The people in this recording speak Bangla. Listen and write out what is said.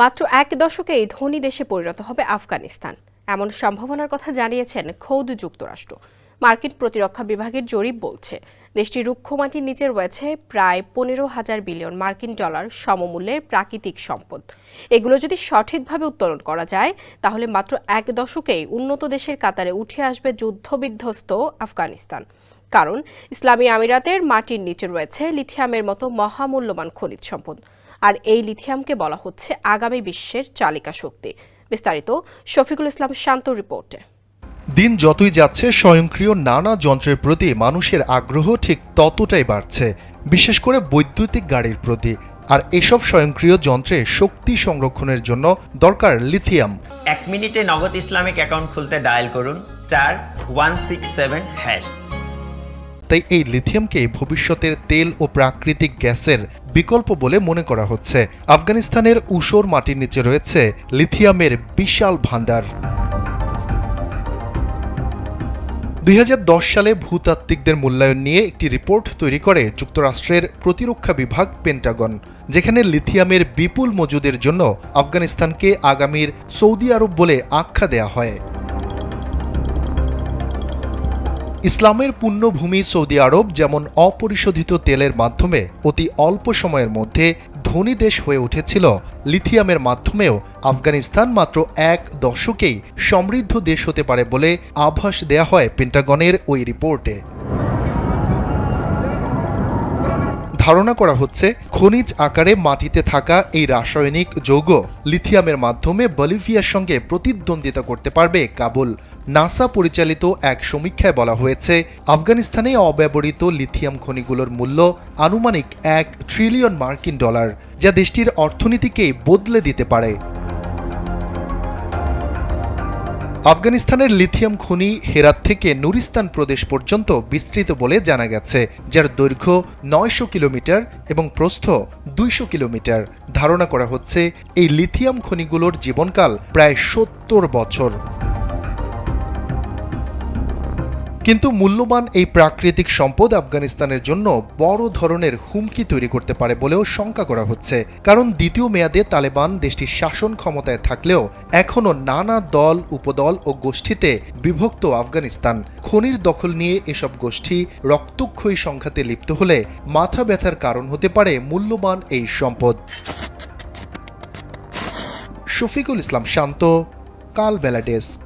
মাত্র এক দশকেই ধনী দেশে পরিণত হবে আফগানিস্তান। এমন সম্ভাবনার কথা জানিয়েছেন খৌদ যুক্তরাষ্ট্র। মার্কিন প্রতিরক্ষা বিভাগের জরিপ বলছে দেশটির রুক্ষ মাটির নিচে রয়েছে প্রায় পনেরো হাজার বিলিয়ন মার্কিন ডলার সমমূল্যের প্রাকৃতিক সম্পদ। এগুলো যদি সঠিকভাবে উত্তোলন করা যায়, তাহলে মাত্র এক দশকেই উন্নত দেশের কাতারে উঠে আসবে যুদ্ধবিধ্বস্ত আফগানিস্তান। কারণ ইসলামী আমিরাতের মাটির নিচে রয়েছে লিথিয়ামের মতো মহামূল্যবান খনিজ সম্পদ। আর এই লিথিয়ামকে বলা হচ্ছে আগামী বিশ্বের চালিকা শক্তি। বিস্তারিত শফিকুল ইসলাম শান্ত রিপোর্টে। দিন যতই যাচ্ছে স্বয়ংক্রিয় নানা যন্ত্রের প্রতি মানুষের আগ্রহ ঠিক ততটাই বাড়ছে বিশেষ করে বৈদ্যুতিক গাড়ির প্রতি। আর এসব স্বয়ংক্রিয় যন্ত্রে শক্তি সংরক্ষণের জন্য দরকার লিথিয়াম। এক মিনিটে নগদ ইসলামিক অ্যাকাউন্ট খুলতে ডায়াল করুন চার ওয়ান সিক্স সেভেন হ্যাশ। তাই এই লিথিয়ামকে ভবিষ্যতের তেল ও প্রাকৃতিক গ্যাসের বিকল্প বলে মনে করা হচ্ছে। আফগানিস্তানের উষর মাটির নিচে রয়েছে লিথিয়ামের বিশাল ভাণ্ডার। দুই হাজার দশ সালে ভূতাত্ত্বিকদের মূল্যায়ন নিয়ে একটি রিপোর্ট তৈরি করে যুক্তরাষ্ট্রের প্রতিরক্ষা বিভাগ পেন্টাগন, যেখানে লিথিয়ামের বিপুল মজুদের জন্য আফগানিস্তানকে আগামীর সৌদি আরব বলে আখ্যা দেয়া হয়। ইসলামের পুণ্যভূমি সৌদি আরব যেমন অপরিশোধিত তেলের মাধ্যমে অতি অল্প সময়ের মধ্যে ধনী দেশ হয়ে উঠেছিল, লিথিয়ামের মাধ্যমেও আফগানিস্তান মাত্র এক দশকেই সমৃদ্ধ দেশ হতে পারে বলে আভাস দেয়া হয় পেন্টাগনের ওই রিপোর্টে। ধারণা করা হচ্ছে খনিজ আকারে মাটিতে থাকা এই রাসায়নিক যৌগ লিথিয়ামের মাধ্যমে বলিভিয়ার সঙ্গে প্রতিদ্বন্দ্বিতা করতে পারবে কাবুল। নাসা পরিচালিত এক সমীক্ষায় বলা হয়েছে, আফগানিস্তানে অব্যবহৃত লিথিয়াম খনিগুলোর মূল্য আনুমানিক এক ট্রিলিয়ন মার্কিন ডলার, যা দেশটির অর্থনীতিকে বদলে দিতে পারে। আফগানিস্তানের লিথিয়াম খনি হেরাত থেকে নুরিস্তান প্রদেশ পর্যন্ত বিস্তৃত বলে জানা গেছে, যার দৈর্ঘ্য নয়শো কিলোমিটার এবং প্রস্থ দুইশো কিলোমিটার। ধারণা করা হচ্ছে, এই লিথিয়াম খনিগুলোর জীবনকাল প্রায় সত্তর বছর। কিন্তু মূল্যবান এই প্রাকৃতিক সম্পদ আফগানিস্তানের জন্য বড় ধরনের হুমকি তৈরি করতে পারে বলেও শঙ্কা করা হচ্ছে। কারণ দ্বিতীয় মেয়াদে তালেবান দেশটির শাসন ক্ষমতায় থাকলেও এখনও নানা দল, উপদল ও গোষ্ঠীতে বিভক্ত আফগানিস্তান। খনির দখল নিয়ে এসব গোষ্ঠী রক্তক্ষয়ী সংঘাতে লিপ্ত হলে মাথা ব্যথার কারণ হতে পারে মূল্যবান এই সম্পদ। শফিকুল ইসলাম শান্ত, কালবেলা ডেস্ক।